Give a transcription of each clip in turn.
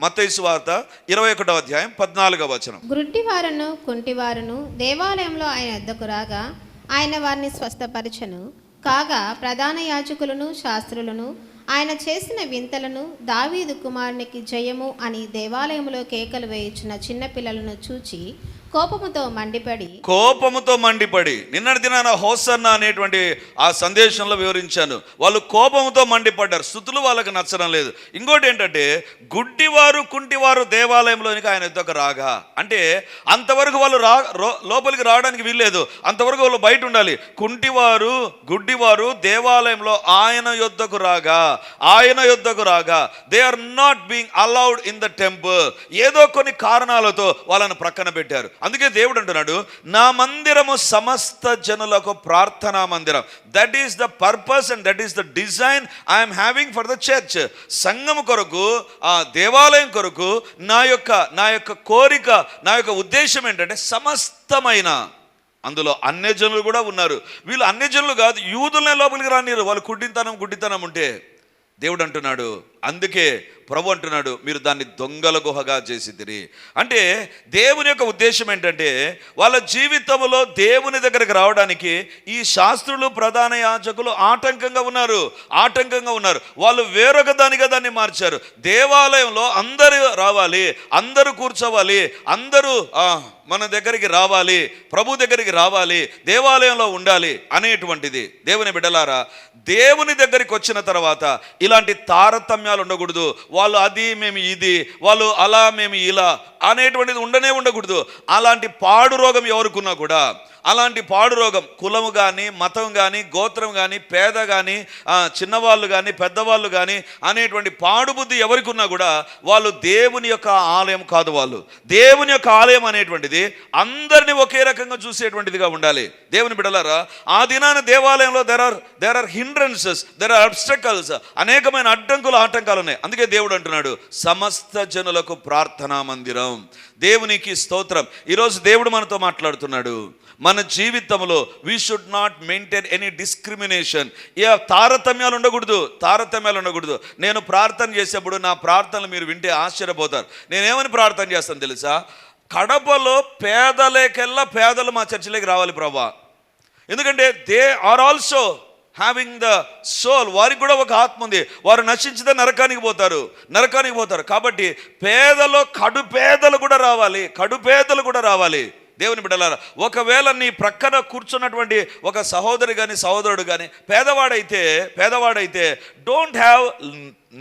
మత్తయి వార్త ఇరవై ఒకటో అధ్యాయం పద్నాలుగవ వచనం. గుడ్డివారును కుంటివారును దేవాలయంలో ఆయన ఎద్దకు రాగా ఆయన వారిని స్వస్థపరచను. కాగా ప్రధాన యాజకులను శాస్త్రులను ఆయన చేసిన వింతలను దావీదు కుమారునికి జయము అని దేవాలయంలో కేకలు వేయించిన చిన్నపిల్లలను చూచి కోపముతో మండిపడి కోపముతో మండిపడి నిన్నటి దినాన హోసన్న అనేటువంటి ఆ సందేశంలో వివరించాను. వాళ్ళు కోపముతో మండిపడ్డారు. స్థుతులు వాళ్ళకి నచ్చడం లేదు. ఇంకోటి ఏంటంటే గుడ్డివారు కుంటివారు దేవాలయంలోనికి ఆయన ఎద్దకు రాగా అంటే అంతవరకు వాళ్ళు రా లోపలికి రావడానికి వీల్లేదు. అంతవరకు వాళ్ళు బయట ఉండాలి. కుంటివారు గుడ్డివారు దేవాలయంలో ఆయన యొద్దకు రాగా ఆయన యొద్దకు రాగా they are not being allowed in the temple ఏదో కొన్ని కారణాలతో వాళ్ళని ప్రక్కన పెట్టారు. అందుకే దేవుడు అంటున్నాడు నా మందిరము సమస్త జనులకు ప్రార్థనా మందిరం. That is the purpose and that is the design I'm having for the church సంఘం కొరకు ఆ దేవాలయం కొరకు నా యొక్క నా యొక్క కోరిక నా యొక్క ఉద్దేశం ఏంటంటే సమస్తమైన అందులో అన్యజనులు కూడా ఉన్నారు. వీళ్ళు అన్యజనులు కాదు యూదులనే లోపలికి రానిరు వాళ్ళు గుడ్డితనం గుడ్డితనం ఉంటే దేవుడు అంటున్నాడు అందుకే ప్రభు అంటున్నాడు మీరు దాన్ని దొంగల గుహగా చేసిదిరి అంటే దేవుని యొక్క ఉద్దేశం ఏంటంటే వాళ్ళ జీవితంలో దేవుని దగ్గరికి రావడానికి ఈ శాస్త్రులు ప్రధాన యాజకులు ఆటంకంగా ఉన్నారు ఆటంకంగా ఉన్నారు. వాళ్ళు వేరొక దానిగా దాన్ని మార్చారు. దేవాలయంలో అందరూ రావాలి అందరూ కూర్చోవాలి అందరూ ఆ, మన దగ్గరికి రావాలి ప్రభు దగ్గరికి రావాలి దేవాలయంలో ఉండాలి అనేటువంటిది. దేవుని బిడ్డలారా దేవుని దగ్గరికి వచ్చిన తర్వాత ఇలాంటి తారతమ్యాలు ఉండకూడదు. వాళ్ళు అది మేము ఇది వాళ్ళు అలా మేము ఇలా అనేటువంటిది ఉండనే ఉండకూడదు. అలాంటి పాడు రోగం ఎవరికున్నా కూడా అలాంటి పాడు రోగం కులము కానీ మతం కానీ గోత్రం కానీ పేద కానీ చిన్నవాళ్ళు కానీ పెద్దవాళ్ళు కానీ అనేటువంటి పాడుబుద్ధి ఎవరికున్నా ఎవరికి ఉన్నా కూడా వాళ్ళు దేవుని యొక్క ఆలయం కాదు వాళ్ళు. దేవుని యొక్క ఆలయం అనేటువంటిది అందరినీ ఒకే రకంగా చూసేటువంటిదిగా ఉండాలి. దేవుని బిడలారా ఆ దినాన దేవాలయంలో there are there are hindrances there are obstacles అనేకమైన అడ్డంకులు ఆటంకాలు ఉన్నాయి. అందుకే దేవుడు అంటున్నాడు సమస్త జనులకు ప్రార్థనా మందిరం. దేవునికి స్తోత్రం. ఈరోజు దేవుడు మనతో మాట్లాడుతున్నాడు మన జీవితంలో we should not maintain any discrimination ఏ తారతమ్యాలు ఉండకూడదు తారతమ్యాలు ఉండకూడదు. నేను ప్రార్థన చేసేప్పుడు నా ప్రార్థనలు మీరు వింటే ఆశ్చర్యపోతారు. నేనేమని ప్రార్థన చేస్తాను తెలుసా? కడపలో పేదలేకెల్లా పేదలు మా చర్చిలోకి రావాలి ప్రభా. ఎందుకంటే they are also having the soul వారికి కూడా ఒక ఆత్మ ఉంది. వారు నశించితే నరకానికి పోతారు నరకానికి పోతారు. కాబట్టి పేదలో కడు పేదలు కూడా రావాలి కడు పేదలు కూడా రావాలి. దేవుని బిడ్డలారా ఒకవేళ నీ ప్రక్కన కూర్చున్నటువంటి ఒక సహోదరి కానీ సహోదరుడు కానీ పేదవాడైతే పేదవాడైతే డోంట్ హ్యావ్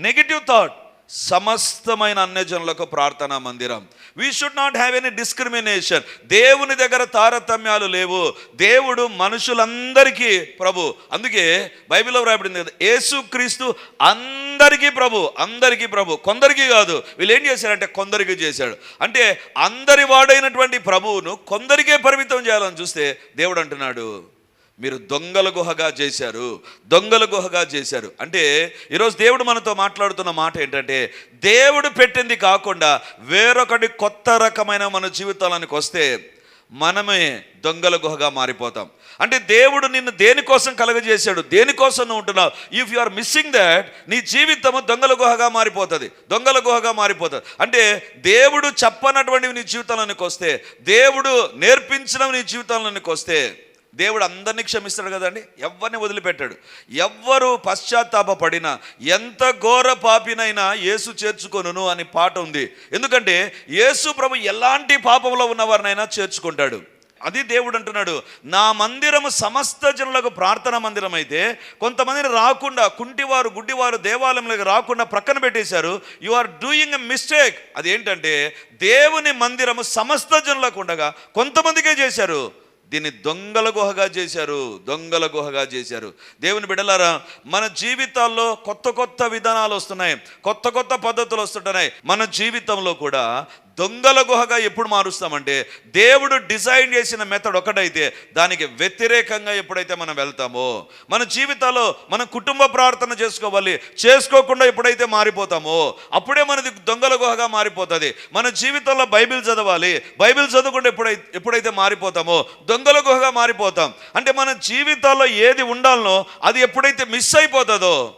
నెగిటివ్ థాట్ సమస్తమైన అన్యజనులకు ప్రార్థనా మందిరం. We should not have any discrimination దేవుని దగ్గర తారతమ్యాలు లేవు. దేవుడు మనుషులందరికీ ప్రభు. అందుకే బైబిల్లో రాయబడింది కదా యేసుక్రీస్తు అందరికీ ప్రభు అందరికీ ప్రభు. కొందరికి కాదు. వీళ్ళు ఏం చేశారంటే కొందరికి చేశాడు. అంటే అందరి వాడైనటువంటి ప్రభువును కొందరికే పరిమితం చేయాలని చూస్తే దేవుడు అంటున్నాడు. మీరు దొంగల గుహగా చేశారు దొంగల గుహగా చేశారు. అంటే ఈరోజు దేవుడు మనతో మాట్లాడుతున్న మాట ఏంటంటే దేవుడు పెట్టింది కాకుండా వేరొకటి కొత్త రకమైన మన జీవితాలకు వస్తే మనమే దొంగల గుహగా మారిపోతాం. అంటే దేవుడు నిన్ను దేనికోసం కలగజేశాడు దేనికోసం నువ్వు ఉంటున్నావు? If you are missing that నీ జీవితము దొంగల గుహగా మారిపోతుంది దొంగల గుహగా మారిపోతుంది. అంటే దేవుడు చెప్పనటువంటివి నీ జీవితంలోనికి వస్తే దేవుడు నేర్పించడం నీ జీవితంలోనికి వస్తే దేవుడు అందరినీ క్షమిస్తాడు కదండి? ఎవరిని వదిలిపెట్టాడు? ఎవ్వరు పశ్చాత్తాపడినా ఎంత ఘోర పాపినైనా యేసు చేర్చుకొను అని పాట ఉంది. ఎందుకంటే యేసు ప్రభు ఎలాంటి పాపంలో ఉన్నవారినైనా చేర్చుకుంటాడు. అది దేవుడు అంటున్నాడు నా మందిరము సమస్త జనులకు ప్రార్థన మందిరం అయితే కొంతమందిని రాకుండా కుంటివారు గుడ్డివారు దేవాలయంలోకి రాకుండా ప్రక్కన పెట్టేశారు. You are doing a mistake అదేంటంటే దేవుని మందిరము సమస్త జనులకు ఉండగా కొంతమందికే చేశారు. దీన్ని దొంగల గుహగా చేశారు దొంగల గుహగా చేశారు. దేవుని బిడలారా మన జీవితాల్లో కొత్త కొత్త విధానాలు వస్తున్నాయి కొత్త కొత్త పద్ధతులు వస్తుంటున్నాయి. మన జీవితంలో కూడా దొంగల గుహగా ఎప్పుడు మారుస్తామంటే దేవుడు డిజైన్ చేసిన మెథడ్ ఒకటైతే దానికి వ్యతిరేకంగా ఎప్పుడైతే మనం వెళ్తామో మన జీవితాల్లో మన కుటుంబ ప్రార్థన చేసుకోవాలి చేసుకోకుండా ఎప్పుడైతే మారిపోతామో అప్పుడే మనది దొంగల గుహగా మారిపోతుంది. మన జీవితంలో బైబిల్ చదవాలి బైబిల్ చదవకుండా ఎప్పుడైతే ఎప్పుడైతే మారిపోతామో దొంగల గుహగా మారిపోతాం. అంటే మన జీవితాల్లో ఏది ఉండాలనో అది ఎప్పుడైతే మిస్ అయిపోతుందో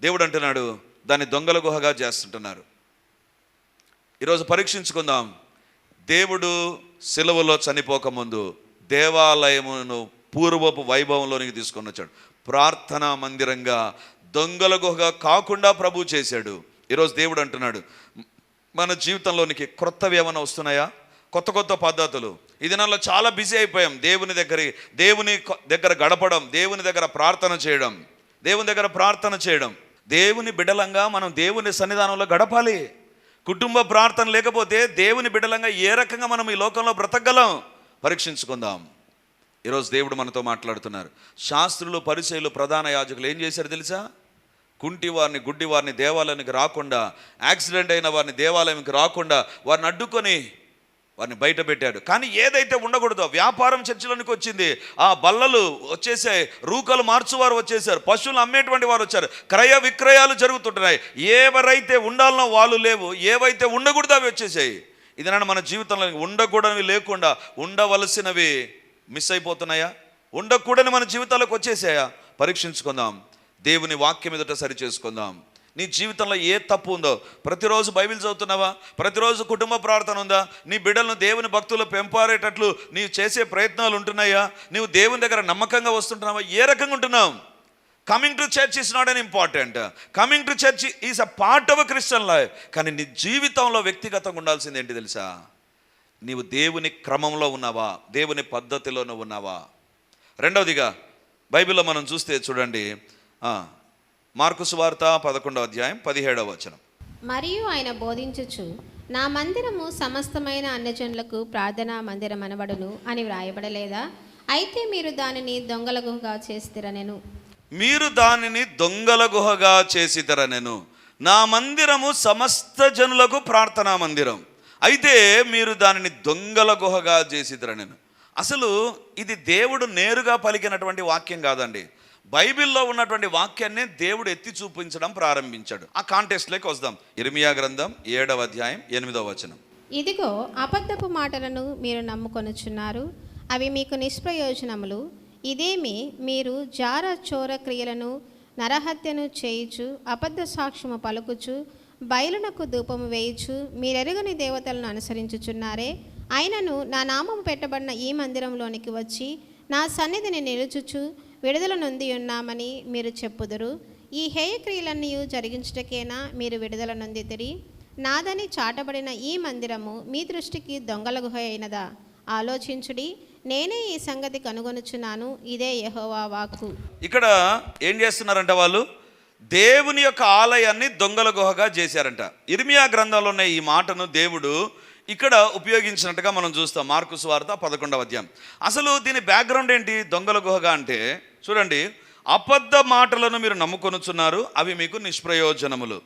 దేవుడు అంటున్నాడు దాన్ని దొంగల గుహగా చేస్తుంటున్నారు. ఈరోజు పరీక్షించుకుందాం. దేవుడు సిలువలో చనిపోకముందు దేవాలయమును పూర్వపు వైభవంలోనికి తీసుకొని వచ్చాడు. ప్రార్థనా మందిరంగా దొంగల గుహగా కాకుండా ప్రభు చేశాడు. ఈరోజు దేవుడు అంటున్నాడు మన జీవితంలోనికి క్రొత్తవి ఏమైనా వస్తున్నాయా? కొత్త కొత్త పద్ధతులు. ఈ దినాల్లో చాలా బిజీ అయిపోయాం. దేవుని దగ్గర దేవుని దగ్గర గడపడం దేవుని దగ్గర ప్రార్థన చేయడం దేవుని దగ్గర ప్రార్థన చేయడం. దేవుని బిడలంగా మనం దేవుని సన్నిధానంలో గడపాలి. కుటుంబ ప్రార్థన లేకపోతే దేవుని బిడలంగా ఏ రకంగా మనం ఈ లోకంలో బ్రతకగలం? పరీక్షించుకుందాం. ఈరోజు దేవుడు మనతో మాట్లాడుతున్నారు. శాస్త్రులు పరిచయలు ప్రధాన యాజకులు ఏం చేశారు తెలుసా? కుంటి వారిని గుడ్డి వారిని దేవాలయానికి రాకుండా యాక్సిడెంట్ అయిన వారిని దేవాలయానికి రాకుండా వారిని అడ్డుకొని వారిని బయట పెట్టాడు. కానీ ఏదైతే ఉండకూడదో వ్యాపారం చర్చలోనికి వచ్చింది ఆ బల్లలు వచ్చేసాయి రూకలు మార్చువారు వచ్చేసారు పశువులు అమ్మేటువంటి వారు వచ్చారు. క్రయ విక్రయాలు జరుగుతుంటున్నాయి. ఎవరైతే ఉండాలనో వాళ్ళు లేవు ఏవైతే ఉండకూడదో అవి వచ్చేసాయి. ఇది నన్ను మన జీవితంలో ఉండకూడనివి లేకుండా ఉండవలసినవి మిస్ అయిపోతున్నాయా? ఉండకూడని మన జీవితాలకు వచ్చేసాయా? పరీక్షించుకుందాం. దేవుని వాక్యం ఎదుట సరి చేసుకుందాం. నీ జీవితంలో ఏ తప్పు ఉందో? ప్రతిరోజు బైబిల్ చదువుతున్నావా? ప్రతిరోజు కుటుంబ ప్రార్థన ఉందా? నీ బిడ్డలను దేవుని భక్తులు పెంపారేటట్లు నీవు చేసే ప్రయత్నాలు ఉంటున్నాయా? నీవు దేవుని దగ్గర నమ్మకంగా వస్తుంటున్నావా? ఏ రకంగా ఉంటున్నావు? Coming to church is not an important coming to church is a part of a Christian life కానీ నీ జీవితంలో వ్యక్తిగతంగా ఉండాల్సింది ఏంటి తెలుసా? నీవు దేవుని క్రమంలో ఉన్నావా? దేవుని పద్ధతిలోనూ ఉన్నావా? రెండవదిగా బైబిల్లో మనం చూస్తే చూడండి. మార్కు సువార్త పదకొండవ అధ్యాయం పదిహేడవ వచనం. మరియు ఆయన బోధించుచు నా మందిరము సమస్తమైన అన్యజనులకు ప్రార్థనా మందిరం అనబడును అని వ్రాయబడలేదా? అయితే మీరు దానిని దొంగల గుహగా చేస్తారనెను. మీరు దానిని దొంగల గుహగా చేసిదర నేను నా మందిరము సమస్త జనులకు ప్రార్థనా మందిరం. అయితే మీరు దానిని దొంగల గుహగా చేసిదర నేను అసలు ఇది దేవుడు నేరుగా పలికినటువంటి వాక్యం కాదండి. బైబిల్లో ఉన్నటువంటి వాక్యాన్ని దేవుడు ఎత్తి చూపించడం ప్రారంభించాడు. ఆ కాంటెస్ట్లోకి వద్దాం. ఇర్మియా గ్రంథం ఏడవ అధ్యాయం ఎనిమిదవ వచనం. ఇదిగో అబద్ధపు మాటలను మీరు నమ్ముకొనుచున్నారు. అవి మీకు నిష్ప్రయోజనములు. ఇదేమి మీరు జార చోర క్రియలను నరహత్యను చేయుచు అబద్ధ సాక్ష్యము పలుకుచు బయలునకు ధూపము వేయుచు మీరెరుగని దేవతలను అనుసరించుచున్నారే? అయినను నా నామము పెట్టబడిన ఈ మందిరంలోనికి వచ్చి నా సన్నిధిని నిలుచుచు విడుదల నొంది ఉన్నామని మీరు చెప్పుదురు. ఈ హేయక్రియలన్నీ జరిగించుటకేనా మీరు విడుదల నొందితిరి? నాదని చాటబడిన ఈ మందిరము మీ దృష్టికి దొంగల గుహ అయినదా? ఆలోచించుడి నేనే ఈ సంగతి కనుగొనుచున్నాను ఇదే యెహోవా వాక్కు. ఇక్కడ ఏం చేస్తున్నారంట వాళ్ళు? దేవుని యొక్క ఆలయాన్ని దొంగల గుహగా చేశారంట. ఇర్మియా గ్రంథంలో ఉన్న ఈ మాటను దేవుడు ఇక్కడ ఉపయోగించినట్టుగా మనం చూస్తాం. మార్కు స్వార్త పదకొండవ అధ్యాయం. అసలు దీని బ్యాక్గ్రౌండ్ ఏంటి? దొంగల గుహగా అంటే చూడండి అబద్ధ మాటలను మీరు నమ్ముకొనుచున్నారు అవి మీకు నిష్ప్రయోజనములు.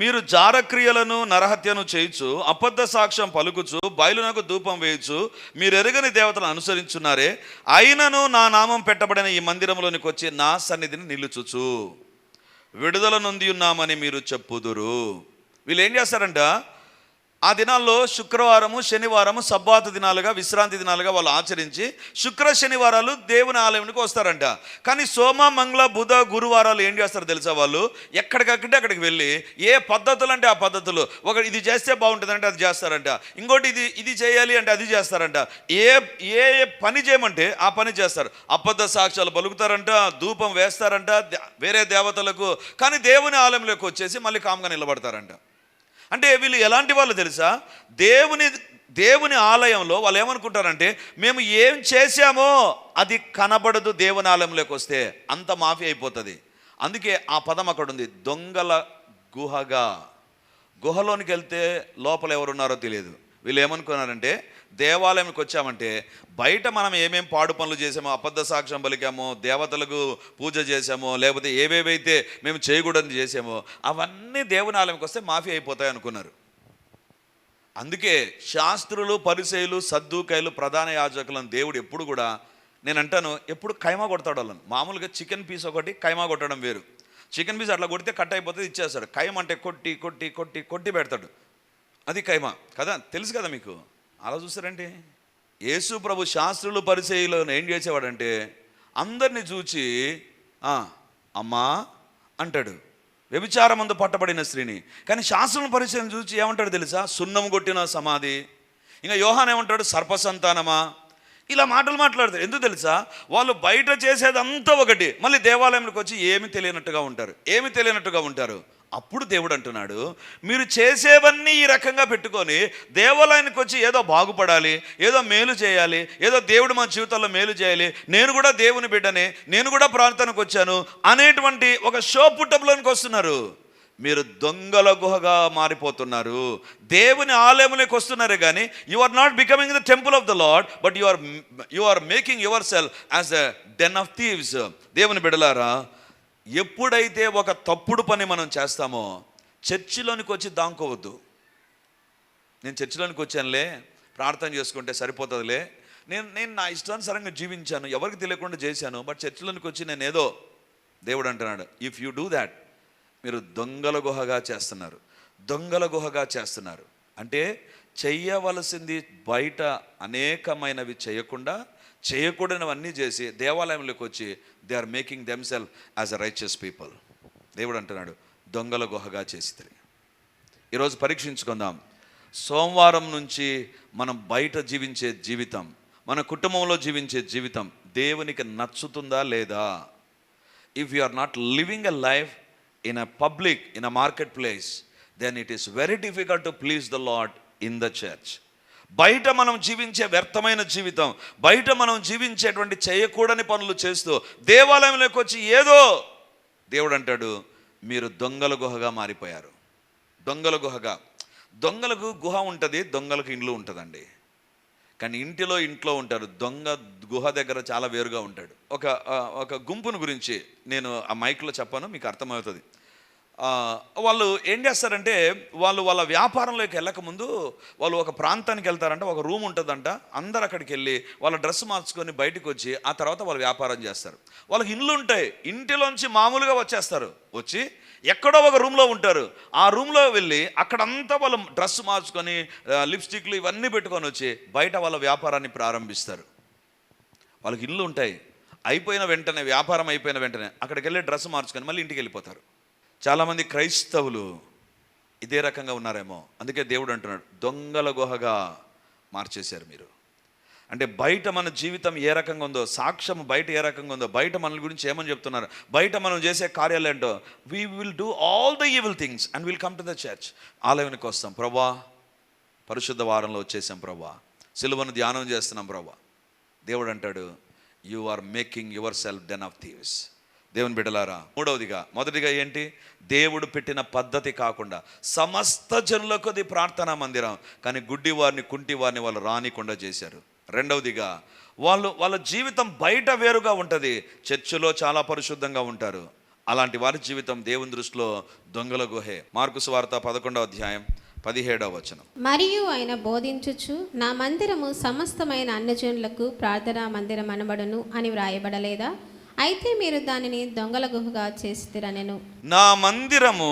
మీరు జారక్రియలను నరహత్యను చేయుచు అబద్ధ సాక్ష్యం పలుకుచు బయలునకు ధూపం వేయచ్చు మీరు ఎరగని దేవతలను అనుసరించున్నారే అయినను నా నామం పెట్టబడిన ఈ మందిరంలోనికి వచ్చి నా సన్నిధిని నిలుచుచు. విడుదల నొంది ఉన్నామని మీరు చెప్పుదురు. వీళ్ళు ఏం చేస్తారంట? ఆ దినాల్లో శుక్రవారము శనివారము సబ్బాత దినాలుగా విశ్రాంతి దినాలుగా వాళ్ళు ఆచరించి శుక్ర శనివారాలు దేవుని ఆలయానికి వస్తారంట. కానీ సోమ మంగళ బుధ గురువారాలు ఏం చేస్తారు తెలుసా వాళ్ళు? ఎక్కడికక్కడే అక్కడికి వెళ్ళి ఏ పద్ధతులు అంటే ఆ పద్ధతులు. ఒక ఇది చేస్తే బాగుంటుందంటే అది చేస్తారంట. ఇంకోటి ఇది ఇది చేయాలి అంటే అది చేస్తారంట. ఏ ఏ పని చేయమంటే ఆ పని చేస్తారు. అబద్ధ సాక్ష్యాలు పలుకుతారంట ధూపం వేస్తారంట వేరే దేవతలకు. కానీ దేవుని ఆలయంలోకి వచ్చేసి మళ్ళీ కామ్గా నిలబడతారంట. అంటే వీళ్ళు ఎలాంటి వాళ్ళు తెలుసా? దేవుని దేవుని ఆలయంలో వాళ్ళు ఏమనుకుంటారంటే మేము ఏం చేశామో అది కనబడదు దేవుని ఆలయంలోకి వస్తే అంత మాఫీ అయిపోతుంది. అందుకే ఆ పదం అక్కడ ఉంది దొంగల గుహగా. గుహలోనికి వెళ్తే లోపల ఎవరున్నారో తెలియదు. వీళ్ళు ఏమనుకున్నారంటే దేవాలయంకి వచ్చామంటే బయట మనం ఏమేం పాడు పనులు చేసామో అబద్ధ సాక్ష్యం పలికామో దేవతలకు పూజ చేసామో లేకపోతే ఏవేవైతే మేము చేయకూడదని చేసామో అవన్నీ దేవుని ఆలయంకి వస్తే మాఫీ అయిపోతాయి అనుకున్నారు. అందుకే శాస్త్రులు పరిచయులు సద్దుకాయలు ప్రధాన యాజకులను దేవుడు ఎప్పుడు కూడా నేను అంటాను ఎప్పుడు కైమా కొడతాడు వాళ్ళను. మామూలుగా చికెన్ పీస్ ఒకటి కైమా కొట్టడం వేరు. చికెన్ పీస్ అట్లా కొడితే కట్ అయిపోతుంది ఇచ్చేస్తాడు. కైమ అంటే కొట్టి కొట్టి కొట్టి కొట్టి పెడతాడు. అది కైమా కదా? తెలుసు కదా మీకు? అలా చూసారంటే యేసు ప్రభు శాస్త్రులు పరిచయలో ఏం చేసేవాడంటే అందరిని చూచి అమ్మా అంటాడు. వ్యభిచారమందు పట్టబడిన స్త్రీని. కానీ శాస్త్రం పరిచయం చూసి ఏమంటాడు తెలుసా? సున్నం కొట్టిన సమాధి. ఇంకా యోహాన్ ఏమంటాడు? సర్పసంతానమా? ఇలా మాటలు మాట్లాడతారు. ఎందుకు తెలుసా? వాళ్ళు బయట చేసేదంతా ఒకటి. మళ్ళీ దేవాలయంలోకి వచ్చి ఏమి తెలియనట్టుగా ఉంటారు. ఏమి తెలియనట్టుగా ఉంటారు? అప్పుడు దేవుడు అంటున్నాడు మీరు చేసేవన్నీ ఈ రకంగా పెట్టుకొని దేవాలయానికి వచ్చి ఏదో బాగుపడాలి ఏదో మేలు చేయాలి ఏదో దేవుడు మా జీవితంలో మేలు చేయాలి నేను కూడా దేవుని బిడ్డనే నేను కూడా ప్రార్థనకు వచ్చాను అనేటువంటి ఒక షో పుట్టపులోనికి వస్తున్నారు. మీరు దొంగల గుహగా మారిపోతున్నారు. దేవుని ఆలయంలోకి వస్తున్నారు కానీ you are not becoming the temple of the Lord but you are you are making yourself as a den of thieves దేవుని బిడలారా ఎప్పుడైతే ఒక తప్పుడు పని మనం చేస్తామో చర్చిలోనికి వచ్చి దాంకోవద్దు. నేను చర్చిలోనికి వచ్చానులే ప్రార్థన చేసుకుంటే సరిపోతుందిలే. నేను నేను నా ఇష్టానుసారంగా జీవించాను ఎవరికి తెలియకుండా చేశాను బట్ చర్చిలోనికి వచ్చి నేను ఏదో దేవుడు అంటున్నాడు ఇఫ్ యూ డూ దాట్ మీరు దొంగల గుహగా చేస్తున్నారు దొంగల గుహగా చేస్తున్నారు. అంటే చెయ్యవలసింది బయట అనేకమైనవి చేయకుండా చేయకూడనివన్నీ చేసి దేవాలయంలోకి వచ్చి they are making themselves as a righteous people దేవుడు అంటున్నాడు దొంగల గుహగా చేసి ఈరోజు పరీక్షించుకుందాం. సోమవారం నుంచి మనం బయట జీవించే జీవితం మన కుటుంబంలో జీవించే జీవితం దేవునికి నచ్చుతుందా లేదా? If you are not living a life in a public in a market place then it is very difficult to please the Lord in the church బయట మనం జీవించే వ్యర్థమైన జీవితం బయట మనం జీవించేటువంటి చేయకూడని పనులు చేస్తూ దేవాలయంలోకి వచ్చి ఏదో దేవుడు అంటాడు మీరు దొంగల గుహగా మారిపోయారు. దొంగల గుహగా. దొంగలకు గుహ ఉంటుంది దొంగలకు ఇండ్లు ఉంటుందండి. కానీ ఇంటిలో ఇంట్లో ఉంటారు. దొంగ గుహ దగ్గర చాలా వేరుగా ఉంటాడు. ఒక ఒక గుంపును గురించి నేను ఆ మైక్లో చెప్పాను మీకు అర్థమవుతుంది. వాళ్ళు ఏం చేస్తారంటే వాళ్ళు వాళ్ళ వ్యాపారంలోకి వెళ్ళకముందు వాళ్ళు ఒక ప్రాంతానికి వెళ్తారంట ఒక రూమ్ ఉంటుందంట. అందరు అక్కడికి వెళ్ళి వాళ్ళ డ్రెస్ మార్చుకొని బయటకు వచ్చి ఆ తర్వాత వాళ్ళు వ్యాపారం చేస్తారు. వాళ్ళకి ఇండ్లు ఉంటాయి ఇంటిలోంచి మామూలుగా వచ్చేస్తారు. వచ్చి ఎక్కడో ఒక రూమ్లో ఉంటారు. ఆ రూమ్లో వెళ్ళి అక్కడంతా వాళ్ళు డ్రెస్ మార్చుకొని లిప్స్టిక్లు ఇవన్నీ పెట్టుకొని వచ్చి బయట వాళ్ళ వ్యాపారాన్ని ప్రారంభిస్తారు. వాళ్ళకి ఇండ్లు ఉంటాయి. అయిపోయిన వెంటనే వ్యాపారం అయిపోయిన వెంటనే అక్కడికి వెళ్ళి డ్రెస్ మార్చుకొని మళ్ళీ ఇంటికి వెళ్ళిపోతారు. చాలామంది క్రైస్తవులు ఇదే రకంగా ఉన్నారేమో. అందుకే దేవుడు అంటున్నాడు దొంగల గుహగా మార్చేశారు మీరు. అంటే బయట మన జీవితం ఏ రకంగా ఉందో సాక్ష్యం బయట ఏ రకంగా ఉందో బయట మన గురించి ఏమని చెప్తున్నారు? బయట మనం చేసే కార్యాలు ఏంటో? We will do all the evil things and will come to the church ఆలయానికి వస్తాం ప్రభా పరిశుద్ధ వారంలో వచ్చేసాం ప్రభా. సిలువను ధ్యానం చేస్తున్నాం ప్రభా. దేవుడు అంటాడు you are making yourself den of thieves దేవుని బిడలారా మూడవదిగా మొదటిగా ఏంటి? దేవుడు పెట్టిన పద్ధతి కాకుండా సమస్త జనులకు అది ప్రార్థనా మందిరం. కానీ గుడ్డి వారిని కుంటి వారిని వాళ్ళు రానికుండా చేశారు. రెండవదిగా వాళ్ళు వాళ్ళ జీవితం బయట వేరుగా ఉంటుంది. చర్చిలో చాలా పరిశుద్ధంగా ఉంటారు. అలాంటి వారి జీవితం దేవుని దృష్టిలో దొంగల గుహే. మార్కు స్వార్త పదకొండవ అధ్యాయం పదిహేడవ వచనం. మరియు ఆయన బోధించుచు నా మందిరము సమస్తమైన అన్నజనులకు ప్రార్థనా మందిరం అనబడను అని వ్రాయబడలేదా? అయితే మీరు దానిని దొంగల గుహగా చేసిరనెను నా మందిరము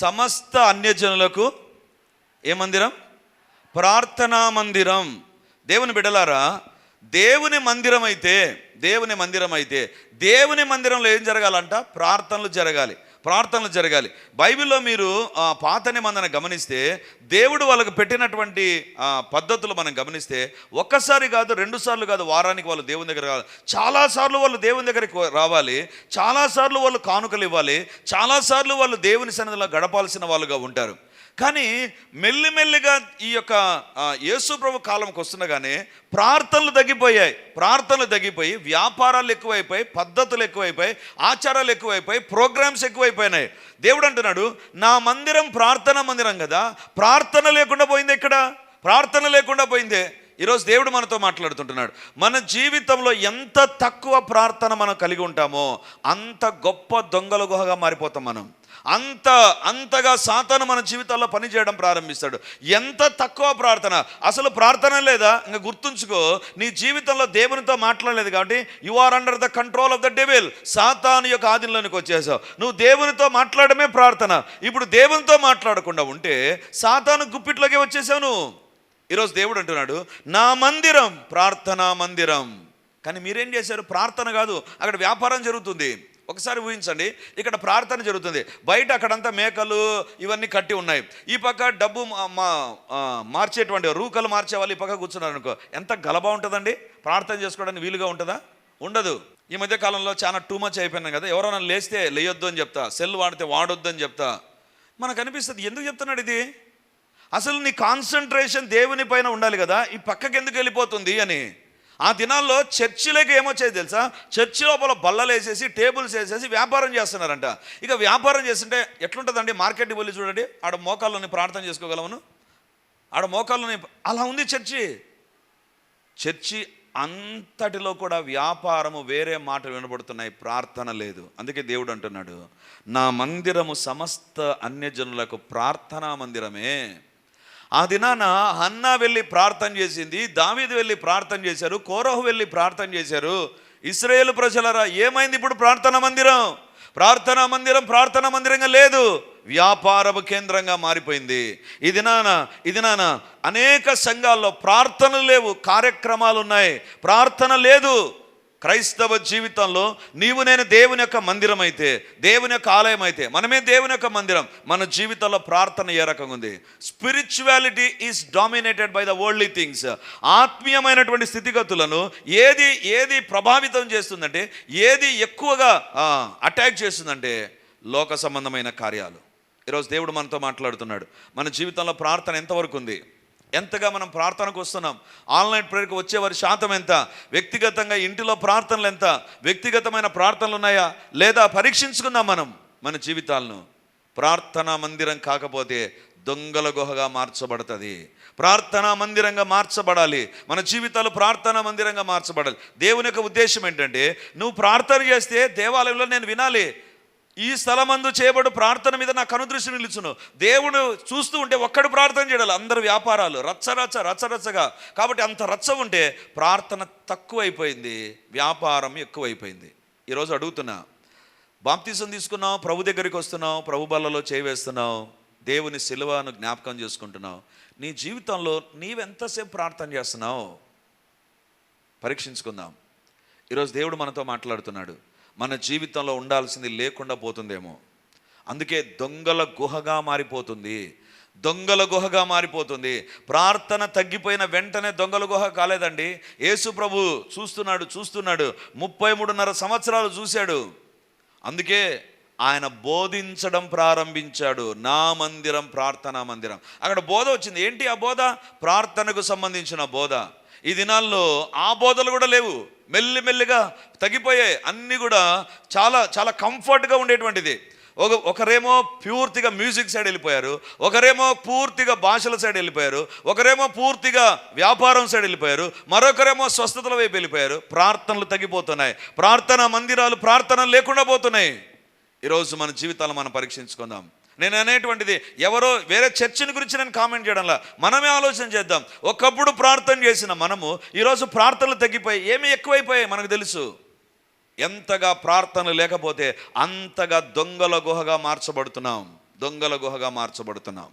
సమస్త అన్యజనులకు ఏ మందిరం? ప్రార్థనా మందిరం. దేవుని బిడలారా దేవుని మందిరం అయితే దేవుని మందిరం అయితే దేవుని మందిరంలో ఏం జరగాలంట? ప్రార్థనలు జరగాలి. ప్రార్థనలు జరగాలి. బైబిల్లో మీరు పాత నిబంధన గమనిస్తే దేవుడు వాళ్ళకు పెట్టినటువంటి పద్ధతులు మనం గమనిస్తే ఒక్కసారి కాదు రెండు సార్లు కాదు వారానికి వాళ్ళు దేవుని దగ్గర రావాలి. చాలాసార్లు వాళ్ళు దేవుని దగ్గరికి రావాలి. చాలాసార్లు వాళ్ళు కానుకలు ఇవ్వాలి. చాలాసార్లు వాళ్ళు దేవుని సన్నిధిలో గడపాల్సిన వాళ్ళుగా ఉంటారు. కానీ మెల్లిమెల్లిగా ఈ యొక్క యేసు ప్రభు కాలంకి వస్తుండగానే ప్రార్థనలు తగ్గిపోయాయి. ప్రార్థనలు తగ్గిపోయి వ్యాపారాలు ఎక్కువైపోయి పద్ధతులు ఎక్కువైపోయి ఆచారాలు ఎక్కువైపోయి ప్రోగ్రామ్స్ ఎక్కువైపోయినాయి. దేవుడు అంటున్నాడు నా మందిరం ప్రార్థన మందిరం కదా ప్రార్థన లేకుండా పోయింది ఇక్కడ ప్రార్థన లేకుండా పోయిందే. ఈరోజు దేవుడు మనతో మాట్లాడుతుంటున్నాడు మన జీవితంలో ఎంత తక్కువ ప్రార్థన మనం కలిగి ఉంటామో అంత గొప్ప దొంగల గుహగా మారిపోతాం మనం. అంత అంతగా సాతాను మన జీవితాల్లో పనిచేయడం ప్రారంభిస్తాడు. ఎంత తక్కువ ప్రార్థన? అసలు ప్రార్థన లేదా? ఇంకా గుర్తుంచుకో నీ జీవితంలో దేవునితో మాట్లాడలేదు కాబట్టి you are under the control of the devil సాతాను యొక్క ఆధీనంలోనికి వచ్చేసావు. నువ్వు దేవునితో మాట్లాడమే ప్రార్థన. ఇప్పుడు దేవునితో మాట్లాడకుండా ఉంటే సాతాను గుప్పిట్లోకి వచ్చేసావు నువ్వు. ఈరోజు దేవుడు అంటున్నాడు నా మందిరం ప్రార్థనా మందిరం. కానీ మీరేం చేశారు? ప్రార్థన కాదు అక్కడ వ్యాపారం జరుగుతుంది. ఒకసారి ఊహించండి ఇక్కడ ప్రార్థన జరుగుతుంది. బయట అక్కడంతా మేకలు ఇవన్నీ కట్టి ఉన్నాయి. ఈ పక్క డబ్బు మా- మార్చేటువంటి రూకలు మార్చే వాళ్ళు ఈ పక్క కూర్చున్నారు అనుకో. ఎంత గలబా ఉంటుందండి? ప్రార్థన చేసుకోవడానికి వీలుగా ఉంటుందా? ఉండదు. ఈ మధ్య కాలంలో చాలా టూ మచ్ అయిపోయినాం కదా. ఎవరైనా లేస్తే లేయొద్దు అని చెప్తా. సెల్ వాడితే వాడొద్దు అని చెప్తా. మనకు అనిపిస్తుంది ఎందుకు చెప్తున్నాడు ఇది? అసలు నీ కాన్సన్ట్రేషన్ దేవుని పైన ఉండాలి కదా. ఈ పక్కకి ఎందుకు వెళ్ళిపోతుంది అని. ఆ దినాల్లో చర్చిలోకి ఏమొచ్చేది తెలుసా? చర్చి లోపల బల్లలు వేసేసి టేబుల్స్ వేసేసి వ్యాపారం చేస్తున్నారంట. ఇక వ్యాపారం చేస్తుంటే ఎట్లుంటుందండి? మార్కెట్కి వెళ్ళి చూడండి. ఆడ మోకాళ్ళని ప్రార్థన చేసుకోగలమను? ఆడ మోకాళ్ళని అలా ఉంది చర్చి. చర్చి అంతటిలో కూడా వ్యాపారము వేరే మాటలు వినబడుతున్నాయి. ప్రార్థన లేదు. అందుకే దేవుడు అంటున్నాడు నా మందిరము సమస్త అన్యజనులకు ప్రార్థనా మందిరమే. ఆ దినాన హన్నా వెళ్ళి ప్రార్థన చేసింది దావీదు వెళ్ళి ప్రార్థన చేశారు కోరహు వెళ్ళి ప్రార్థన చేశారు. ఇస్రాయేల్ ప్రజలరా ఏమైంది ఇప్పుడు ప్రార్థనా మందిరం? ప్రార్థనా మందిరం ప్రార్థనా మందిరంగా లేదు. వ్యాపారపు కేంద్రంగా మారిపోయింది. ఇది నాన్న ఇది నాన్న అనేక సంఘాల్లో ప్రార్థనలు లేవు కార్యక్రమాలు ఉన్నాయి. ప్రార్థన లేదు. క్రైస్తవ జీవితంలో నీవు నేను దేవుని యొక్క మందిరం అయితే దేవుని యొక్క ఆలయం అయితే మనమే దేవుని యొక్క మందిరం మన జీవితంలో ప్రార్థన ఏ రకంగా ఉంది? Spirituality is dominated by the worldly things ఆత్మీయమైనటువంటి స్థితిగతులను ఏది ఏది ప్రభావితం చేస్తుందంటే ఏది ఎక్కువగా అటాక్ చేస్తుందంటే లోక సంబంధమైన కార్యాలు. ఈరోజు దేవుడు మనతో మాట్లాడుతున్నాడు. మన జీవితంలో ప్రార్థన ఎంతవరకు ఉంది? ఎంతగా మనం ప్రార్థనకు వస్తున్నాం? ఆన్లైన్ ప్రేయర్కి వచ్చేవారి శాతం ఎంత? వ్యక్తిగతంగా ఇంటిలో ప్రార్థనలు ఎంత? వ్యక్తిగతమైన ప్రార్థనలు ఉన్నాయా? లేదా పరీక్షించుకుందాం మనం మన జీవితాలను. ప్రార్థనా మందిరం కాకపోతే దొంగల గుహగా మార్చబడుతుంది. ప్రార్థనా మందిరంగా మార్చబడాలి. మన జీవితాలు ప్రార్థనా మందిరంగా మార్చబడాలి. దేవుని యొక్క ఉద్దేశం ఏంటంటే నువ్వు ప్రార్థన చేస్తే దేవాలయంలో నేను వినాలి. ఈ స్థలమందు చేయబడు ప్రార్థన మీద నా కనుదృష్టి నిలుచును. దేవుడు చూస్తూ ఉంటే ఒక్కడు ప్రార్థన చేయాలి అందరు వ్యాపారాలు. రచ్చ రచ్చ రచ్చ రచ్చగా. కాబట్టి అంత రచ్చ ఉంటే ప్రార్థన తక్కువైపోయింది. వ్యాపారం ఎక్కువైపోయింది. ఈరోజు అడుగుతున్నా బాప్తీసం తీసుకున్నావు ప్రభు దగ్గరికి వస్తున్నావు ప్రభు బల్లలో చేవేస్తున్నావు దేవుని సిలువను జ్ఞాపకం చేసుకుంటున్నావు. నీ జీవితంలో నీవెంతసేపు ప్రార్థన చేస్తున్నావు? పరీక్షించుకుందాం. ఈరోజు దేవుడు మనతో మాట్లాడుతున్నాడు. మన జీవితంలో ఉండాల్సింది లేకుండా పోతుందేమో. అందుకే దొంగల గుహగా మారిపోతుంది. దొంగల గుహగా మారిపోతుంది. ప్రార్థన తగ్గిపోయిన వెంటనే దొంగల గుహ కాలేదండి. యేసు ప్రభు చూస్తున్నాడు చూస్తున్నాడు. ముప్పై మూడున్నర సంవత్సరాలు చూశాడు. అందుకే ఆయన బోధించడం ప్రారంభించాడు. నా మందిరం ప్రార్థనా మందిరం. అక్కడ బోధ వచ్చింది. ఏంటి ఆ బోధ? ప్రార్థనకు సంబంధించిన బోధ. ఈ దినాల్లో ఆ బోధలు కూడా లేవు. మెల్లిమెల్లిగా తగ్గిపోయాయి అన్నీ కూడా చాలా చాలా కంఫర్ట్గా ఉండేటువంటిది. ఒక ఒకరేమో పూర్తిగా మ్యూజిక్ సైడ్ వెళ్ళిపోయారు ఒకరేమో పూర్తిగా భాషల సైడ్ వెళ్ళిపోయారు ఒకరేమో పూర్తిగా వ్యాపారం సైడ్ వెళ్ళిపోయారు మరొకరేమో స్వస్థతల వైపు వెళ్ళిపోయారు. ప్రార్థనలు తగ్గిపోతున్నాయి. ప్రార్థన మందిరాలు ప్రార్థన లేకుండా పోతున్నాయి. ఈరోజు మన జీవితాలు మనం పరీక్షించుకుందాం. నేను అనేటువంటిది. ఎవరో వేరే చర్చిని గురించి నేను కామెంట్ చేయడంలా. మనమే ఆలోచన చేద్దాం. ఒకప్పుడు ప్రార్థన చేసిన మనము ఈరోజు ప్రార్థనలు తగ్గిపోయి ఏమి ఎక్కువైపోయాయి మనకు తెలుసు. ఎంతగా ప్రార్థన లేకపోతే అంతగా దొంగల గుహగా మార్చబడుతున్నాం. దొంగల గుహగా మార్చబడుతున్నాం.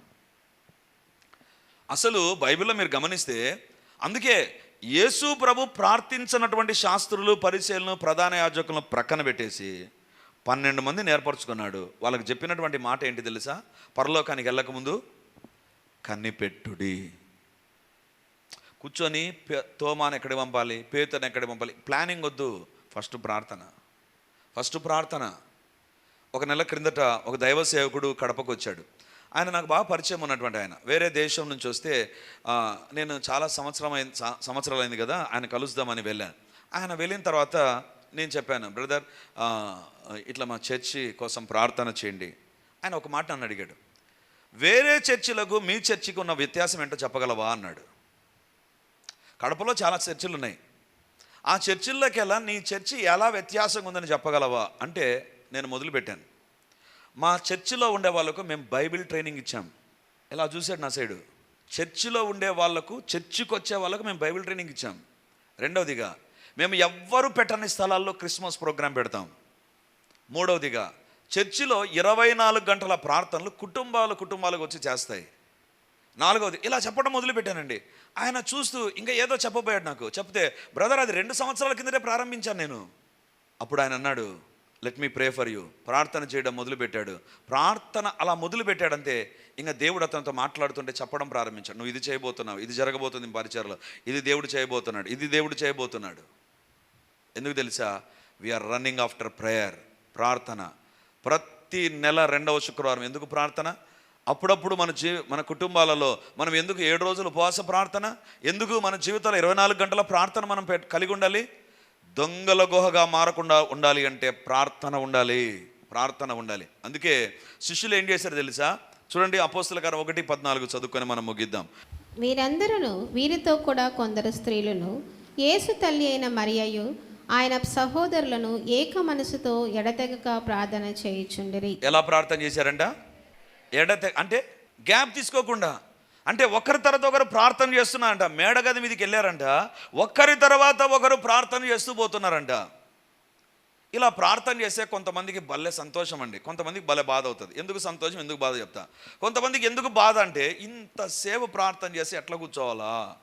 అసలు బైబిల్లో మీరు గమనిస్తే అందుకే యేసు ప్రభు ప్రార్థించినటువంటి శాస్త్రులు పరిశీలన ప్రధాన యాజకులను ప్రక్కన పెట్టేసి పన్నెండు మందిని ఏర్పరచుకున్నాడు. వాళ్ళకి చెప్పినటువంటి మాట ఏంటి తెలుసా? పరలోకానికి వెళ్ళకముందు కన్నిపెట్టుడి. కూర్చొని పే- తోమాను ఎక్కడ పంపాలి? పేతను ఎక్కడ పంపాలి? ప్లానింగ్ వద్దు. ఫస్ట్ ప్రార్థన. ఫస్ట్ ప్రార్థన. ఒక నెల క్రిందట ఒక దైవ సేవకుడు కడపకు వచ్చాడు. ఆయన నాకు బాగా పరిచయం ఉన్నటువంటి ఆయన. వేరే దేశం నుంచి వస్తే నేను చాలా సంవత్సరం సంవత్సరాలైంది కదా ఆయన కలుద్దామని వెళ్ళాను. ఆయన వెళ్ళిన తర్వాత నేను చెప్పాను బ్రదర్ ఇట్లా మా చర్చి కోసం ప్రార్థన చేయండి. ఆయన ఒక మాట నన్ను అడిగాడు వేరే చర్చిలకు మీ చర్చికి ఉన్న వ్యత్యాసం ఏంటో చెప్పగలవా? అన్నాడు. కడపలో చాలా చర్చిలు ఉన్నాయి. ఆ చర్చిల్లోకెల్లా నీ చర్చి ఎలా వ్యత్యాసంగా ఉందని చెప్పగలవా అంటే నేను మొదలుపెట్టాను. మా చర్చిలో ఉండే వాళ్ళకు మేము బైబిల్ ట్రైనింగ్ ఇచ్చాం. ఇలా చూశాడు నా సైడు? చర్చిలో ఉండే వాళ్ళకు చర్చికి వచ్చే వాళ్ళకు మేము బైబిల్ ట్రైనింగ్ ఇచ్చాం. రెండవదిగా మేము ఎవ్వరు పెట్టని స్థలాల్లో క్రిస్మస్ ప్రోగ్రాం పెడతాం. మూడవదిగా చర్చిలో ఇరవై నాలుగు గంటల ప్రార్థనలు కుటుంబాలు కుటుంబాలకు వచ్చి చేస్తాయి. నాలుగవది ఇలా చెప్పడం మొదలుపెట్టానండి. ఆయన చూస్తూ ఇంకా ఏదో చెప్పబోయాడు నాకు. చెప్తే బ్రదర్ అది రెండు సంవత్సరాల కిందటే ప్రారంభించాను నేను. అప్పుడు ఆయన అన్నాడు let me pray for you ప్రార్థన చేయడం మొదలుపెట్టాడు. ప్రార్థన అలా మొదలు పెట్టాడంతే ఇంకా దేవుడు అతనితో మాట్లాడుతుంటే చెప్పడం ప్రారంభించాడు. నువ్వు ఇది చేయబోతున్నావు ఇది జరగబోతుంది పరిచయలో ఇది దేవుడు చేయబోతున్నాడు ఇది దేవుడు చేయబోతున్నాడు. ఎందుకు తెలుసా? వీఆర్ రన్నింగ్ ఆఫ్టర్ ప్రేయర్ ప్రార్థన. ప్రతి నెల రెండవ శుక్రవారం ఎందుకు ప్రార్థన? అప్పుడప్పుడు మన జీ మన కుటుంబాలలో మనం ఎందుకు ఏడు రోజులు ఉపవాస ప్రార్థన? ఎందుకు మన జీవితంలో ఇరవై నాలుగు గంటల ప్రార్థన మనం పెట్- కలిగి ఉండాలి? దొంగల గుహగా మారకుండా ఉండాలి అంటే ప్రార్థన ఉండాలి. ప్రార్థన ఉండాలి. అందుకే శిష్యులు ఏం చేశారు తెలుసా? చూడండి అపోస్తుల గారు ఒకటి పద్నాలుగు చదువుకొని మనం ముగిద్దాం. వీరందరూ వీరితో కూడా కొందరు స్త్రీలను యేసు తల్లి అయిన మరియయు ఆయన సహోదరులను ఏక మనసుతో ఎడతెగక ప్రార్థన చేయుచుండిరి. ఎలా ప్రార్థన చేశారంట? ఎడత అంటే గ్యాప్ తీసుకోకుండా. అంటే ఒకరి తర్వాత ఒకరు ప్రార్థన చేస్తున్నారంట. మేడగది మీదకి వెళ్ళారంట. ఒకరి తర్వాత ఒకరు ప్రార్థన చేస్తూ పోతున్నారంట. ఇలా ప్రార్థన చేస్తే కొంతమందికి భలే సంతోషం అండి. కొంతమందికి భలే బాధ అవుతుంది. ఎందుకు సంతోషం? ఎందుకు బాధ చెప్తా? కొంతమందికి ఎందుకు బాధ అంటే ఇంతసేపు ప్రార్థన చేసి ఎట్లా కూర్చోవాలా?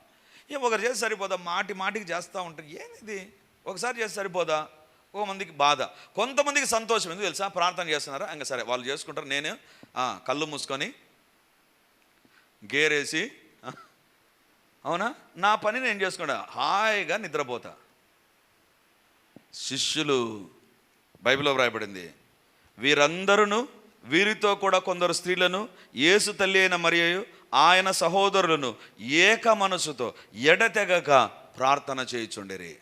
ఏ ఒకరు చేసి సరిపోదా? మాటి మాటికి చేస్తూ ఉంటారు. ఏంది ఒకసారి చేసి సరిపోదా? ఒక మందికి బాధ. కొంతమందికి సంతోషం. ఎందుకు తెలుసా? ప్రార్థన చేస్తున్నారా? ఇంకా సరే వాళ్ళు చేసుకుంటారు. నేను కళ్ళు మూసుకొని గేరేసి అవునా? నా పని నేను చేసుకుంటా. హాయిగా నిద్రపోతా. శిష్యులు బైబిల్లో వ్రాయబడింది. వీరందరూ వీరితో కూడా కొందరు స్త్రీలను యేసు తల్లి అయిన మరియు ఆయన సహోదరులను ఏక మనసుతో ఎడతెగక ప్రార్థన చేయుచుండిరి.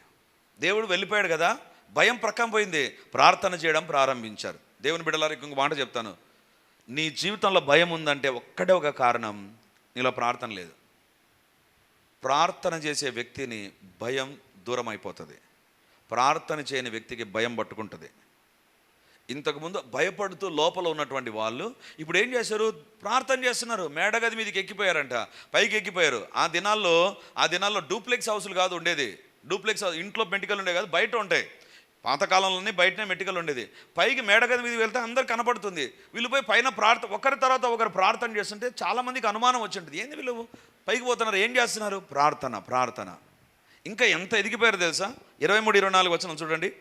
దేవుడు వెళ్ళిపోయాడు కదా భయం ప్రక్కన పోయింది. ప్రార్థన చేయడం ప్రారంభించారు. దేవుని బిడ్డలారు ఇంకొక మాట చెప్తాను. నీ జీవితంలో భయం ఉందంటే ఒక్కడే ఒక కారణం నీలో ప్రార్థన లేదు. ప్రార్థన చేసే వ్యక్తిని భయం దూరం అయిపోతుంది ప్రార్థన చేయని వ్యక్తికి భయం పట్టుకుంటుంది. ఇంతకుముందు భయపడుతూ లోపల ఉన్నటువంటి వాళ్ళు ఇప్పుడు ఏం చేశారు? ప్రార్థన చేస్తున్నారు. మేడగది మీదకి ఎక్కిపోయారంట. పైకి ఎక్కిపోయారు. ఆ దినాల్లో ఆ దినాల్లో డూప్లెక్స్ హౌస్లు కాదు ఉండేది. డూప్లెక్స్ ఇంట్లో మెటికలు ఉండే కాదు బయట ఉంటాయి పాతకాలంలోనే బయటనే మెటికలు ఉండేది. పైకి మేడగది మీద వెళ్తే అందరు కనపడుతుంది. వీళ్ళు పోయి పైన ప్రార్థన ఒకరి తర్వాత ఒకరు ప్రార్థన చేస్తుంటే చాలామందికి అనుమానం వచ్చింటుంది. ఏంది వీళ్ళు? పైకి పోతున్నారు ఏం చేస్తున్నారు? ప్రార్థన ప్రార్థన. ఇంకా ఎంత ఎదిగిపోయారు తెలుసా? ఇరవై మూడు ఇరవై నాలుగు వచ్చిన చూడండి.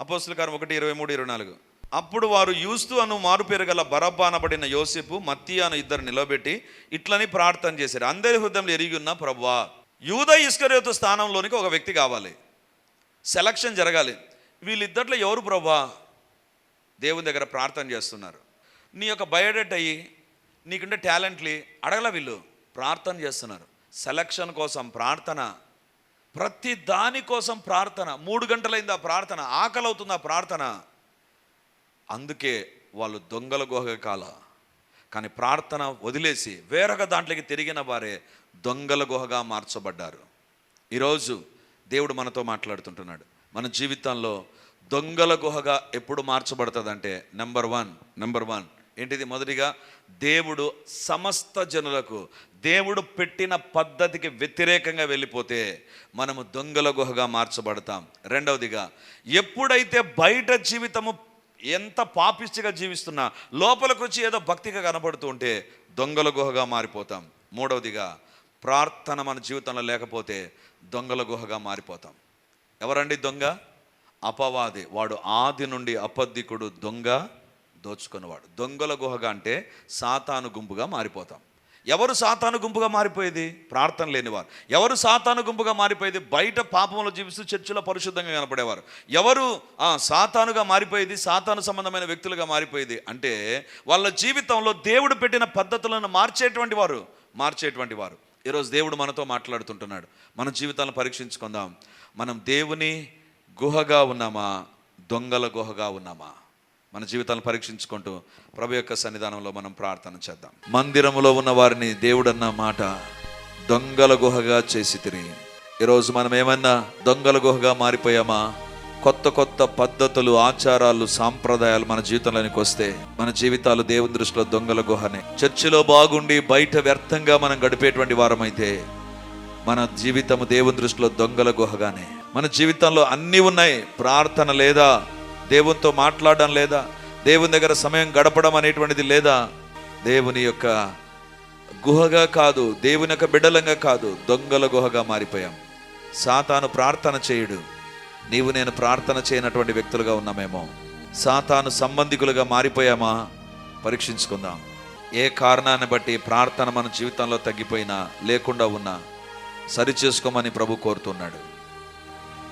అపోస్తుల కారం ఒకటి ఇరవై మూడు ఇరవై నాలుగు. అప్పుడు వారు యూస్తు అను మారుపేరు గల బరబ్బా అనబడిన యోసేపు మత్తి అను ఇద్దరు నిలబెట్టి ఇట్లని ప్రార్థన చేశారు. అందరి హృదయంలో ఎరిగి ఉన్న ప్రభా యూద ఇస్కరేతు స్థానంలోనికి ఒక వ్యక్తి కావాలి. సెలక్షన్ జరగాలి. వీళ్ళిద్దట్లో ఎవరు ప్రభా? దేవుని దగ్గర ప్రార్థన చేస్తున్నారు. నీ యొక్క బయోడేట్ అయ్యి నీకుండే టాలెంట్లీ అడగల వీళ్ళు. ప్రార్థన చేస్తున్నారు. సెలక్షన్ కోసం ప్రార్థన. ప్రతి దాని కోసం ప్రార్థన. మూడు గంటలైంది ఆ ప్రార్థన. ఆకలి అవుతుంది ఆ ప్రార్థన. అందుకే వాళ్ళు దొంగల గుహ కాల. కానీ ప్రార్థన వదిలేసి వేరొక దాంట్లోకి తిరిగిన వారే దొంగల గుహగా మార్చబడ్డారు. ఈరోజు దేవుడు మనతో మాట్లాడుతుంటున్నాడు. మన జీవితంలో దొంగల గుహగా ఎప్పుడు మార్చబడుతుందంటే నెంబర్ వన్ నెంబర్ వన్. ఏంటిది మొదటిగా? దేవుడు సమస్త జనులకు దేవుడు పెట్టిన పద్ధతికి వ్యతిరేకంగా వెళ్ళిపోతే మనము దొంగల గుహగా మార్చబడతాం. రెండవదిగా ఎప్పుడైతే బయట జీవితము ఎంత పాపిష్టిగా జీవిస్తున్నా లోపలికి వచ్చి ఏదో భక్తిగా కనబడుతూ ఉంటే దొంగల గుహగా మారిపోతాం. మూడవదిగా ప్రార్థన మన జీవితంలో లేకపోతే దొంగల గుహగా మారిపోతాం. ఎవరండి దొంగ? అపవాది. వాడు ఆది నుండి అపద్ధికుడు దొంగ దోచుకున్నవాడు. దొంగల గుహగా అంటే సాతాను గుంపుగా మారిపోతాం. ఎవరు సాతాను గుంపుగా మారిపోయేది? ప్రార్థన లేనివారు. ఎవరు సాతాను గుంపుగా మారిపోయేది? బయట పాపంలో జీవిస్తూ చర్చిలో పరిశుద్ధంగా కనపడేవారు. ఎవరు సాతానుగా మారిపోయేది? సాతాను సంబంధమైన వ్యక్తులుగా మారిపోయేది? అంటే వాళ్ళ జీవితంలో దేవుడు పెట్టిన పద్ధతులను మార్చేటువంటి వారు మార్చేటువంటి వారు. ఈరోజు దేవుడు మనతో మాట్లాడుతుంటున్నాడు. మన జీవితాలను పరీక్షించుకుందాం. మనం దేవుని గుహగా ఉన్నామా? దొంగల గుహగా ఉన్నామా? మన జీవితాలను పరీక్షించుకుంటూ ప్రభు యొక్క సన్నిధానంలో మనం ప్రార్థన చేద్దాం. మందిరములో ఉన్న వారిని దేవుడన్న మాట దొంగల గుహగా చేసి తిరిగి. ఈరోజు మనం ఏమన్నా దొంగల గుహగా మారిపోయామా? కొత్త కొత్త పద్ధతులు ఆచారాలు సాంప్రదాయాలు మన జీవితంలోనికి వస్తే మన జీవితాలు దేవుని దృష్టిలో దొంగల గుహనే. చర్చిలో బాగుండి బయట వ్యర్థంగా మనం గడిపేటువంటి వారమైతే మన జీవితము దేవుని దృష్టిలో దొంగల గుహగానే. మన జీవితంలో అన్నీ ఉన్నాయి. ప్రార్థన లేదా దేవునితో మాట్లాడడం లేదా దేవుని దగ్గర సమయం గడపడం అనేటువంటిది లేదా దేవుని యొక్క గుహగా కాదు దేవుని యొక్క బిడ్డలంగా కాదు దొంగల గుహగా మారిపోయాం. సాతాను ప్రార్థన చేయుడు. నీవు నేను ప్రార్థన చేయనటువంటి వ్యక్తులుగా ఉన్నామేమో. సాతాను సంబంధికులుగా మారిపోయామా? పరీక్షించుకుందాం. ఏ కారణాన్ని బట్టి ప్రార్థన మన జీవితంలో తగ్గిపోయినా లేకుండా ఉన్నా సరి చేసుకోమని ప్రభు కోరుతున్నాడు.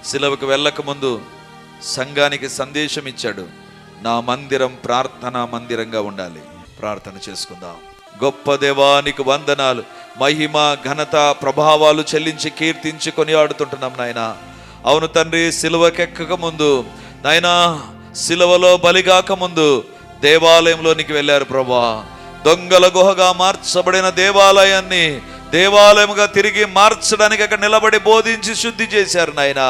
శిలవకు వెళ్ళక ముందు సంఘానికి సందేశం ఇచ్చాడు. నా మందిరం ప్రార్థనా మందిరంగా ఉండాలి. ప్రార్థన చేసుకుందాం. గొప్ప దేవానికి వందనాలు. మహిమ ఘనత ప్రభావాలు చెల్లించి కీర్తించి కొనియాడుతుంటున్నాం నాయనా. అవును తండ్రి సిలువకెక్కక ముందు. నాయనా సిలువలో బలిగాక ముందు దేవాలయంలోనికి వెళ్ళారు ప్రభా. దొంగల గుహగా మార్చబడిన దేవాలయాన్ని దేవాలయముగా తిరిగి మార్చడానికి అక్కడ నిలబడి బోధించి శుద్ధి చేశారు నాయన.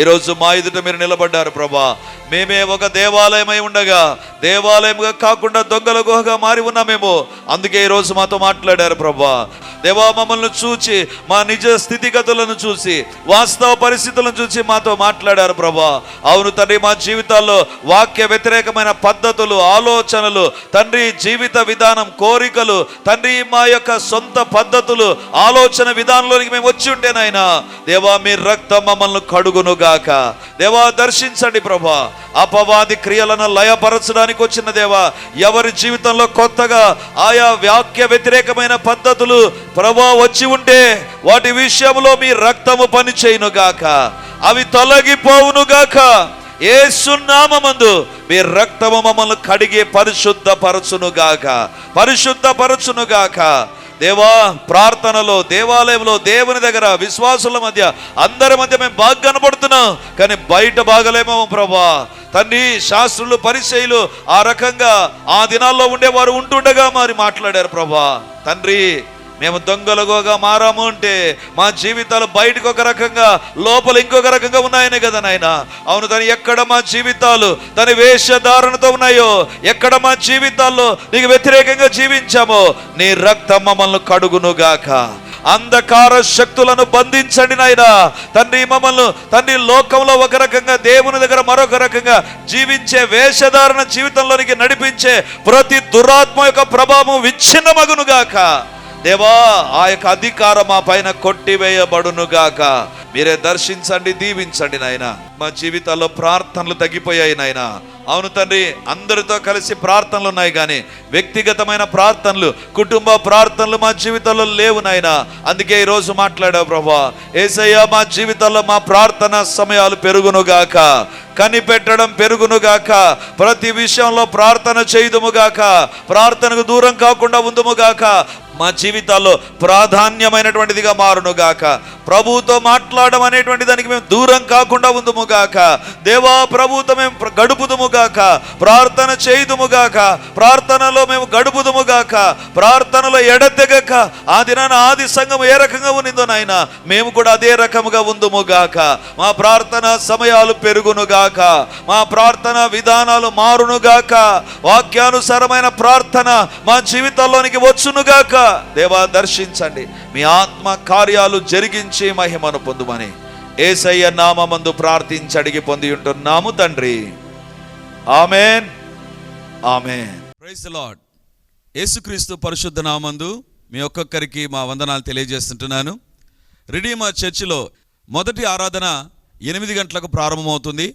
ఈరోజు మా ఎదుట మీరు నిలబడ్డారు ప్రభా. మేమే ఒక దేవాలయమై ఉండగా దేవాలయముగా కాకుండా దొంగల గుహగా మారి ఉన్నామేమో అందుకే ఈరోజు మాతో మాట్లాడారు ప్రభా. దేవా మమ్మల్ని చూచి మా నిజ స్థితిగతులను చూసి వాస్తవ పరిస్థితులను చూసి మాతో మాట్లాడారు ప్రభా. అవును తండ్రి మా జీవితాల్లో వాక్య వ్యతిరేకమైన పద్ధతులు ఆలోచనలు తండ్రి జీవిత విధానం కోరికలు తండ్రి మా యొక్క సొంత పద్ధతులు ఆలోచన విధానంలోనికి మేము వచ్చి ఉంటే నాయన దేవా మీ రక్తం మమ్మల్ని కడుగును గాక దేవా దర్శించండి ప్రభా. అపవాది క్రియలను లయపరచడానికి వచ్చిన దేవా ఎవరి జీవితంలో కొత్తగా ఆయా వాక్య వ్యతిరేకమైన పద్ధతులు ప్రభా వచ్చి ఉంటే వాటి విషయంలో మీ రక్తము పనిచేయును గాక అవి తొలగిపోవును గాక సున్నామందు మీ రక్తము మమ్మల్ని కడిగి పరిశుద్ధ పరచును దేవా ప్రార్థనలో దేవాలయంలో దేవుని దగ్గర విశ్వాసుల మధ్య అందరి మధ్య మేము బాగా కనపడుతున్నాం కానీ బయట బాగలేమో ప్రభా. తండ్రి శాస్త్రులు పరిచయులు ఆ రకంగా ఆ దినాల్లో ఉండేవారు ఉంటుండగా మరి మాట్లాడారు ప్రభా. తండ్రి మేము దొంగలుగోగా మారాము అంటే మా జీవితాలు బయటకు ఒక రకంగా లోపల ఇంకొక రకంగా ఉన్నాయనే కదా నాయన. అవును తను ఎక్కడ మా జీవితాలు తన వేషధారణతో ఉన్నాయో ఎక్కడ మా జీవితాల్లో నీకు వ్యతిరేకంగా జీవించామో నీ రక్తం మమ్మల్ని కడుగునుగాక. అంధకార శక్తులను బంధించండి నాయన. తండ్రి మమ్మల్ని తండ్రి లోకంలో ఒక రకంగా దేవుని దగ్గర మరొక రకంగా జీవించే వేషధారణ జీవితంలోనికి నడిపించే ప్రతి దురాత్మ యొక్క ప్రభావం విచ్ఛిన్నమగునుగాక. దేవా ఆ యొక్క అధికారం మా పైన కొట్టివేయబడునుగాక. మీరే దర్శించండి దీవించండి నాయన. మా జీవితాల్లో ప్రార్థనలు తగ్గిపోయాయి నాయన. అవును తండ్రి అందరితో కలిసి ప్రార్థనలు ఉన్నాయి కానీ వ్యక్తిగతమైన ప్రార్థనలు కుటుంబ ప్రార్థనలు మా జీవితంలో లేవు నాయన. అందుకే ఈరోజు మాట్లాడావు ప్రభా ఏసయ్య మా జీవితంలో మా ప్రార్థన సమయాలు పెరుగునుగాక. కనిపెట్టడం పెరుగునుగాక ప్రతి విషయంలో ప్రార్థన చేయుదుముగాక ప్రార్థనకు దూరం కాకుండా ఉందుముగాక మా జీవితాల్లో ప్రాధాన్యమైనటువంటిదిగా మారునుగాక ప్రభువుతో మాట్లాడడం అనేటువంటి దానికి మేము దూరం కాకుండా ఉందుముగాక దేవా ప్రభువుతో మేము గడుపుదుముగాక ప్రార్థన చేయుదుముగాక ప్రార్థనలో మేము గడుపుదుముగాక ప్రార్థనలో ఎడతెగక. ఆ దినాన ఆది సంఘం ఏ రకంగా ఉన్నిందో నాయన మేము కూడా అదే రకముగా ఉందుముగాక మా ప్రార్థన సమయాలు పెరుగునుగాక మా ప్రార్థన విధానాలు మారునుగాక వాక్యానుసారమైన ప్రార్థన మా జీవితాల్లోనికి వచ్చునుగాక దేవా దర్శించండి. మీ ఆత్మ కార్యాలు జరిగించి మహిమను పొందుమని ఏసయ్య నామందు ప్రార్థించి అడిగి పొంది ఉంటున్నాము తండ్రి. ఆమెన్. ఆమెన్. ప్రైజ్ లాడ్ యేసుక్రీస్తు పరిశుద్ధ నామందు మీ ఒక్కొక్కరికి మా వందనాలు తెలియజేస్తుంటున్నాను. రిడీమర్ చర్చిలో మొదటి ఆరాధన ఎనిమిది గంటలకు ప్రారంభమవుతుంది.